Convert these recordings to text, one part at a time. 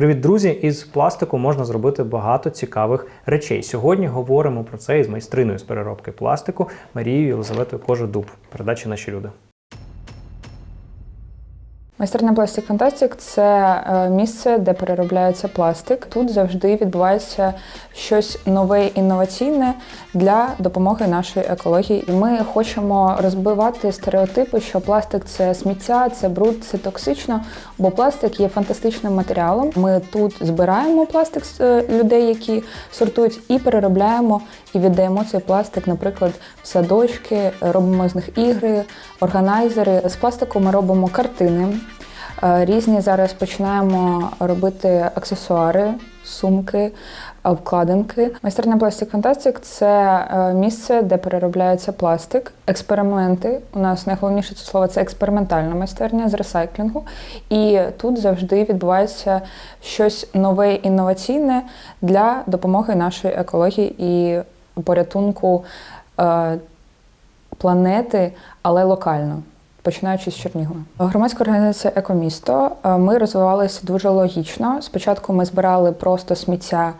Привіт, друзі! Із пластику можна зробити багато цікавих речей. Сьогодні говоримо про це із майстриною з переробки пластику Марією Єлизаветою Кожедуб. Передачі наші люди. Майстерня Пластик Фантастик це е, місце, де переробляється пластик. Тут завжди відбувається щось нове інноваційне для допомоги нашої екології. І ми хочемо розбивати стереотипи, що пластик це сміття, це бруд, це токсично, бо пластик є фантастичним матеріалом. Ми тут збираємо пластик з е, людей, які сортують, і переробляємо і віддаємо цей пластик, наприклад, в садочки, робимо з них ігри, органайзери. З пластику ми робимо картини. Е, Різні зараз починаємо робити аксесуари, сумки, обкладинки. Майстерня Пластик Фантастик це е, місце, де переробляється пластик, експерименти. У нас найголовніше це слово це експериментальна майстерня з ресайклінгу. І тут завжди відбувається щось нове інноваційне для допомоги нашої екології і порятунку е, планети, але локально. Починаючи з Чернігова. Громадська організація Екомісто. е, Ми розвивалися дуже логічно. Спочатку ми збирали просто сміття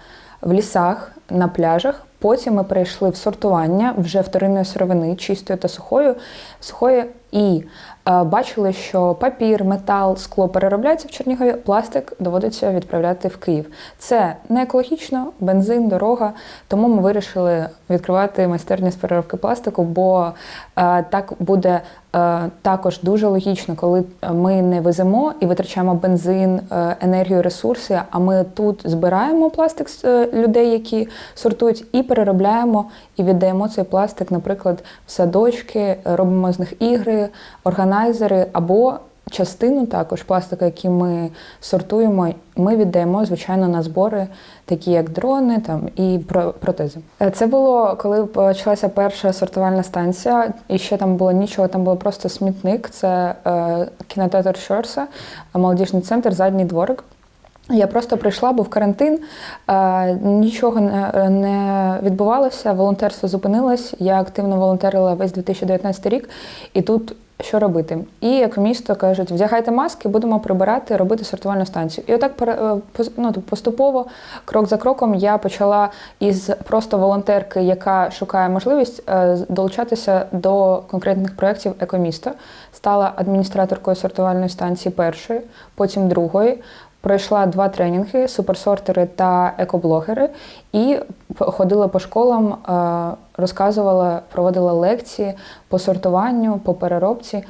в лісах, на пляжах. Потім ми перейшли в сортування вже вторинної сировини, чистої та сухої, сухої і е, бачили, що папір, метал, скло переробляється в Чернігові, пластик доводиться відправляти в Київ. Це не екологічно, бензин, дорога. Тому ми вирішили відкривати майстерню з переробки пластику, бо е, так буде е, також дуже логічно, коли ми не веземо і витрачаємо бензин, е, енергію, ресурси. А ми тут збираємо пластик з е, людей, які сортують, і переробляємо, і віддаємо цей пластик, наприклад, в садочки, робимо з них ігри, органайзери або. Частину також пластика, який ми сортуємо, ми віддаємо звичайно на збори, такі як дрони там і протези. Е, Це було коли почалася перша сортувальна станція, і ще там було нічого, там було просто смітник. Це е, кінотеатр Щорса, молодіжний центр, задній дворик. Я просто прийшла, був карантин, нічого не, відбувалося, волонтерство зупинилось. Я активно волонтерила весь 2019 рік, і тут що робити? І як місто кажуть, вдягайте маски, будемо прибирати, робити сортувальну станцію. І отак е, ну, поступово, крок за кроком, я почала із просто волонтерки, яка шукає можливість е, долучатися до конкретних проєктів екоміста. Стала адміністраторкою сортувальної станції першої, потім другої. Пройшла два тренінги суперсортери та екоблогери, і ходила по школам, е, розказувала, проводила лекції по сортуванню, по переробці.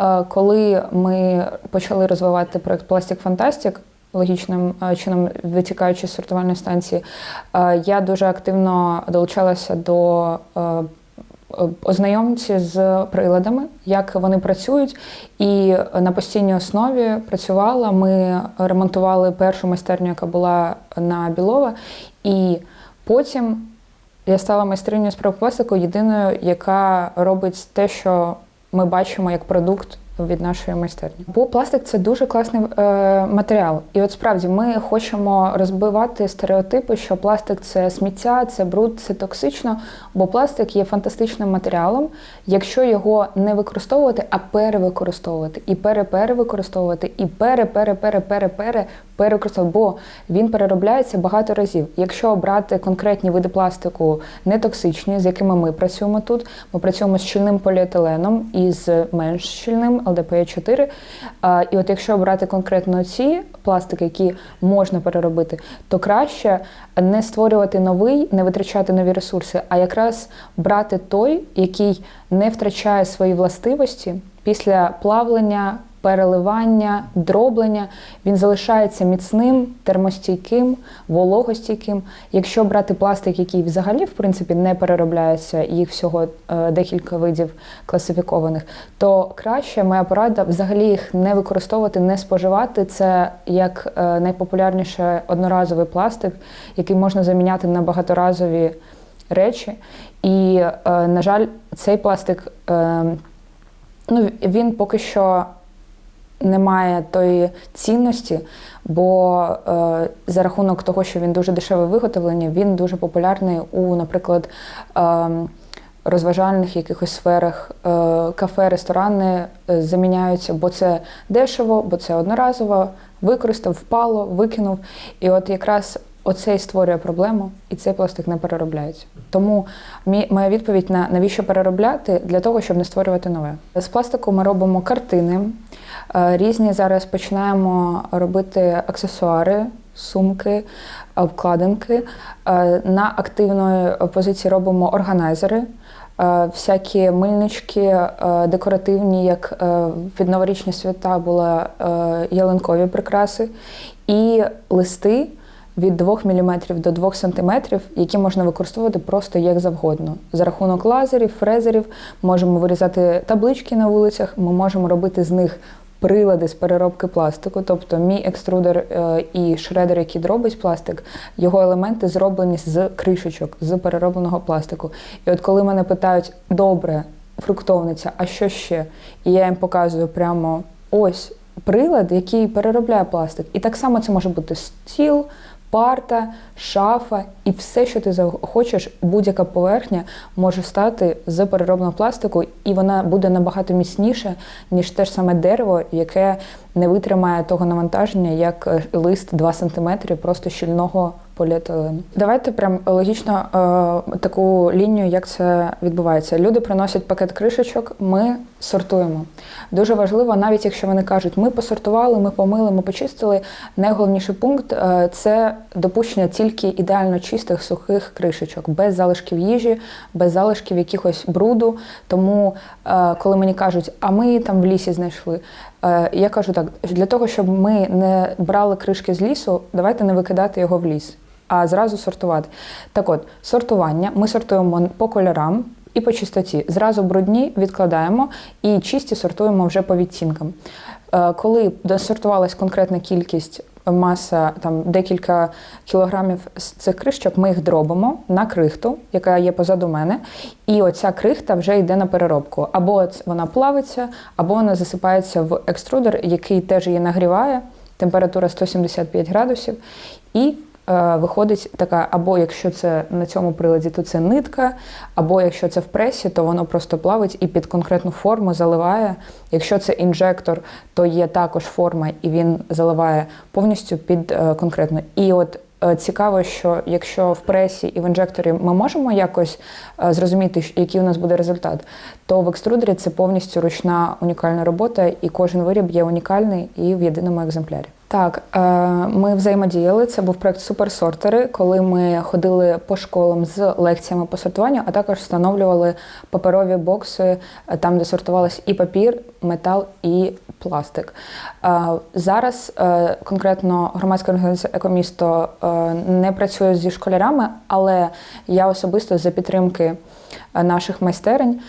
Е, Коли ми почали розвивати проект Пластик Фантастик, логічним е, чином витікаючи з сортувальної станції, я дуже активно долучалася до ознайомці з приладами, як вони працюють, і на постійній основі працювала. Ми ремонтували першу майстерню, яка була на Білова, і потім я стала майстриною з пластику, єдиною, яка робить те, що ми бачимо як продукт. Від нашої майстерні, бо пластик це дуже класний е, матеріал, і от справді ми хочемо розбивати стереотипи, що пластик це сміття, це бруд, це токсично. Бо пластик є фантастичним матеріалом, якщо його не використовувати, а перевикористовувати, і переперевикористовувати, і пере пере бо він переробляється багато разів. Якщо брати конкретні види пластику не токсичні, з якими ми працюємо тут, ми працюємо з щільним поліетиленом і з менш щільним ЛДПЕ 4. І от якщо брати конкретно ці пластики, які можна переробити, то краще не створювати новий, не витрачати нові ресурси, а якраз брати той, який не втрачає свої властивості після плавлення, переливання, дроблення, він залишається міцним, термостійким, вологостійким. Якщо брати пластик, який взагалі в принципі не переробляється, їх всього е, декілька видів класифікованих, то краще моя порада взагалі їх не використовувати, не споживати. Це як е, найпопулярніше одноразовий пластик, який можна заміняти на багаторазові речі. І, е, на жаль, цей пластик. Е, Ну, він поки що не має тої цінності, бо е, за рахунок того, що він дуже дешеве виготовлення, він дуже популярний у, наприклад, е, розважальних якихось сферах е, кафе, ресторани е, заміняються, бо це дешево, бо це одноразово, використав, впало, викинув. І от якраз оце і створює проблему, і цей пластик не переробляється. Тому мі- моя відповідь на навіщо переробляти для того, щоб не створювати нове. З пластику ми робимо картини. е, Різні зараз починаємо робити аксесуари, сумки, обкладинки. Е, На активної позиції робимо органайзери. е, Всякі мильнички декоративні, як під новорічні свята були ялинкові прикраси, і листи від 2 мм до 2 см, які можна використовувати просто як завгодно. За рахунок лазерів, фрезерів можемо вирізати таблички на вулицях, ми можемо робити з них прилади з переробки пластику. Тобто мій екструдер е, і шредер, який дробить пластик, його елементи зроблені з кришечок, з переробленого пластику. І от коли мене питають, добре, фруктовниця, а що ще? І я їм показую прямо ось прилад, який переробляє пластик. І так само це може бути стіл, парта, шафа і все, що ти захочеш, будь-яка поверхня може стати з переробного пластику, і вона буде набагато міцніша, ніж те ж саме дерево, яке не витримає того навантаження, як е, лист 2 см просто щільного поліетилену. Давайте прям логічно е, таку лінію, як це відбувається. Люди приносять пакет кришечок, ми сортуємо. Дуже важливо, навіть якщо вони кажуть, ми посортували, ми помили, ми почистили. Найголовніший пункт е, це допущення тільки ідеально чистих сухих кришечок, без залишків їжі, без залишків якихось бруду. Тому, е, коли мені кажуть, а ми там в лісі знайшли. Е, Я кажу так: для того, щоб ми не брали кришки з лісу, давайте не викидати його в ліс, а зразу сортувати. Так от, сортування ми сортуємо по кольорам і по чистоті. Зразу брудні відкладаємо і чисті сортуємо вже по відтінкам. Е, Коли досортувалась конкретна кількість маса там декілька кілограмів з цих кришечок, ми їх дробимо на крихту, яка є позаду мене, і оця крихта вже йде на переробку. Або вона плавиться, або вона засипається в екструдер, який теж її нагріває, температура 175 градусів, і е, виходить така, або якщо це на цьому приладі, то це нитка, або якщо це в пресі, то воно просто плавить і під конкретну форму заливає. Якщо це інжектор, то є також форма, і він заливає повністю під е, конкретну. І от е, цікаво, що якщо в пресі і в інжекторі ми можемо якось е, зрозуміти, який у нас буде результат, то в екструдері це повністю ручна унікальна робота, і кожен виріб є унікальний і в єдиному екземплярі. Так, е, ми взаємодіяли. Це був проект Суперсортери, коли ми ходили по школам з лекціями по сортуванню, а також встановлювали паперові бокси, е, там, де сортувалось і папір, метал, і пластик. Е, Зараз конкретно громадська організація Екомісто не працює зі школярами, але я особисто за підтримки наших майстерень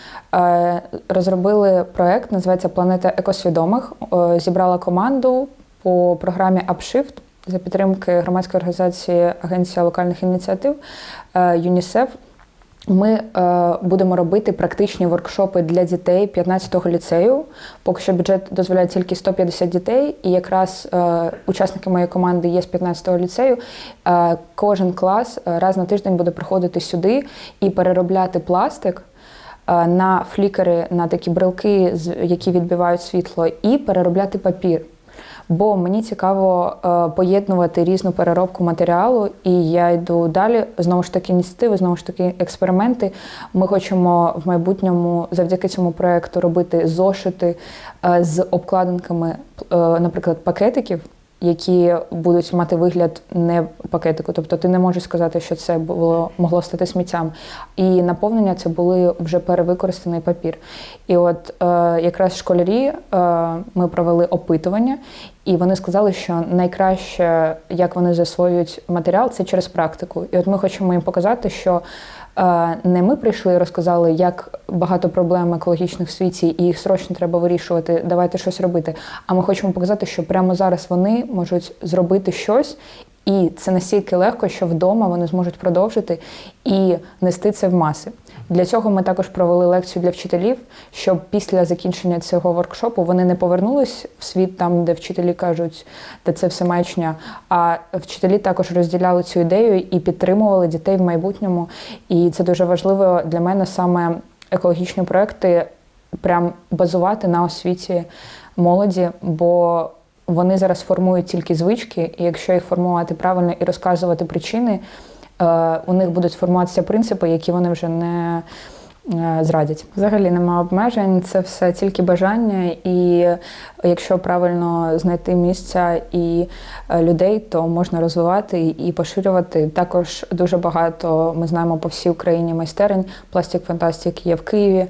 розробили проект, називається Планета екосвідомих. Зібрала команду по програмі Upshift за підтримки громадської організації Агенція локальних ініціатив е, ЮНІСЕФ. Ми е, будемо робити практичні воркшопи для дітей 15-го ліцею. Поки що бюджет дозволяє тільки 150 дітей, і якраз е, учасники моєї команди є з 15-го ліцею. Кожен клас раз на тиждень буде приходити сюди і переробляти пластик на флікери, на такі брелки, які відбивають світло, і переробляти папір. Бо мені цікаво е, поєднувати різну переробку матеріалу, і я йду далі. Знову ж таки, ініціативи, знову ж таки, експерименти. Ми хочемо в майбутньому завдяки цьому проекту робити зошити е, з обкладинками, е, наприклад, пакетиків. Які будуть мати вигляд не пакетику, тобто ти не можеш сказати, що це було могло стати сміттям. І наповнення це були вже перевикористаний папір. І от е, якраз школярі е, ми провели опитування, і вони сказали, що найкраще, як вони засвоюють матеріал, це через практику. І от ми хочемо їм показати, що не ми прийшли і розказали, як багато проблем екологічних в світі, і їх срочно треба вирішувати, давайте щось робити. А ми хочемо показати, що прямо зараз вони можуть зробити щось. І це настільки легко, що вдома вони зможуть продовжити і нести це в маси. Для цього ми також провели лекцію для вчителів, щоб після закінчення цього воркшопу вони не повернулись в світ там, де вчителі кажуть, де це все маячня. А вчителі також розділяли цю ідею і підтримували дітей в майбутньому. І це дуже важливо для мене саме екологічні проекти прям базувати на освіті молоді, бо вони зараз формують тільки звички, і якщо їх формувати правильно і розказувати причини, е, у них будуть формуватися принципи, які вони вже не зрадять. Взагалі немає обмежень, це все тільки бажання, і якщо правильно знайти місця і е, людей, то можна розвивати і поширювати. Також дуже багато ми знаємо по всій Україні майстерень. Пластик Фантастик є в Києві.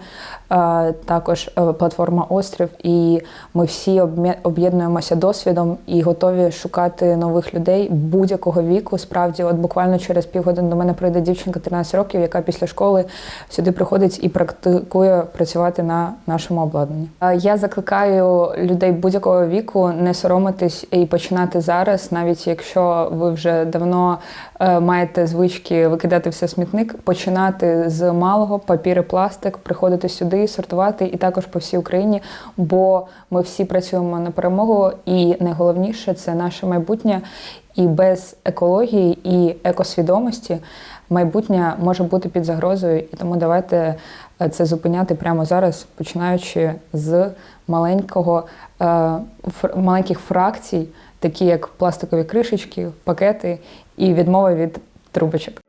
Е, Також е, платформа Острів, і ми всі об'єднуємося досвідом і готові шукати нових людей будь-якого віку. Справді, от буквально через півгодини до мене прийде дівчинка 13 років, яка після школи сюди приходить і практикує працювати на нашому обладнанні. Е, Я закликаю людей будь-якого віку не соромитись і починати зараз, навіть якщо ви вже давно е, маєте звички викидати все смітник, починати з малого папір і пластик, приходити сюди, сортувати і також по всій Україні, бо ми всі працюємо на перемогу, і найголовніше це наше майбутнє. І без екології і екосвідомості майбутнє може бути під загрозою. І тому давайте е, це зупиняти прямо зараз, починаючи з маленького е, маленьких фракцій, такі як пластикові кришечки, пакети і відмова від трубочок.